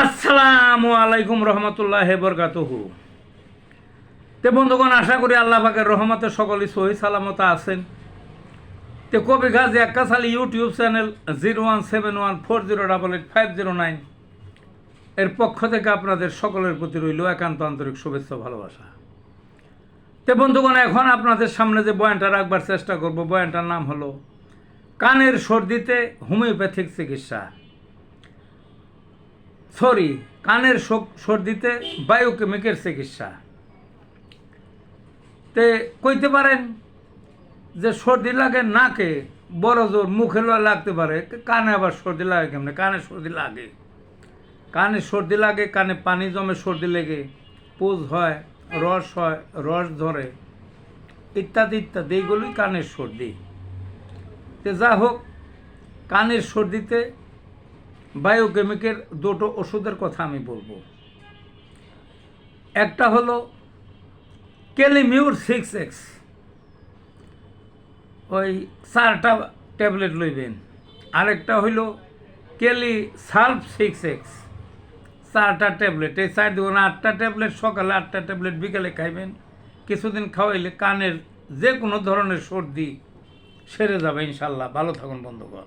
আসসালামু আলাইকুম রহমতুল্লাহ বরকাতহু। তে বন্ধুগণ, আশা করি আল্লাহ পাকের রহমতে সকলেই সহি সালামত আছেন। তে কবি গাজী একাশালি YouTube channel zero one seven one four zero double eight five zero nine এর পক্ষ থেকে আপনাদের সকলের প্রতি রইল একান্ত আন্তরিক শুভেচ্ছা ভালোবাসা। তে বন্ধুগণ, এখন আপনাদের সামনে যে বয়ানটা রাখবার চেষ্টা করব, বয়ানটার নাম হলো, কানের সর্দিতে হোমিওপ্যাথিক চিকিৎসা। সরি, কানের সর্দিতে বায়োকেমিকের চিকিৎসা। তে কইতে পারেন যে সর্দি লাগে নাকে, বড় জোর মুখে লাগতে পারে। কানে আবার সর্দি লাগে কেমনে? কানে সর্দি লাগে। কানে সর্দি লাগে, কানে পানি জমে সর্দি লেগে, পুজ হয়, রস হয়, রস ধরে ইত্যাদি ইত্যাদি এইগুলোই কানের সর্দি। তে যা হোক, কানের সর্দিতে বায়োকেমিকের দুটো ওষুধের কথা আমি বলব। একটা হলো কেলিমিউর সিক্স এক্স। ওই চারটা ট্যাবলেট লইবেন। আরেকটা হইল কেলি সালফ সিক্স এক্স। চারটা ট্যাবলেট, এই চার দেবেন আটটা ট্যাবলেট, সকালে আটটা ট্যাবলেট, বিকালে খাইবেন। কিছুদিন খাওয়াইলে কানের যে কোনো ধরনের সর্দি সেরে যাবে ইনশাল্লাহ। ভালো থাকুন বন্ধুগণ।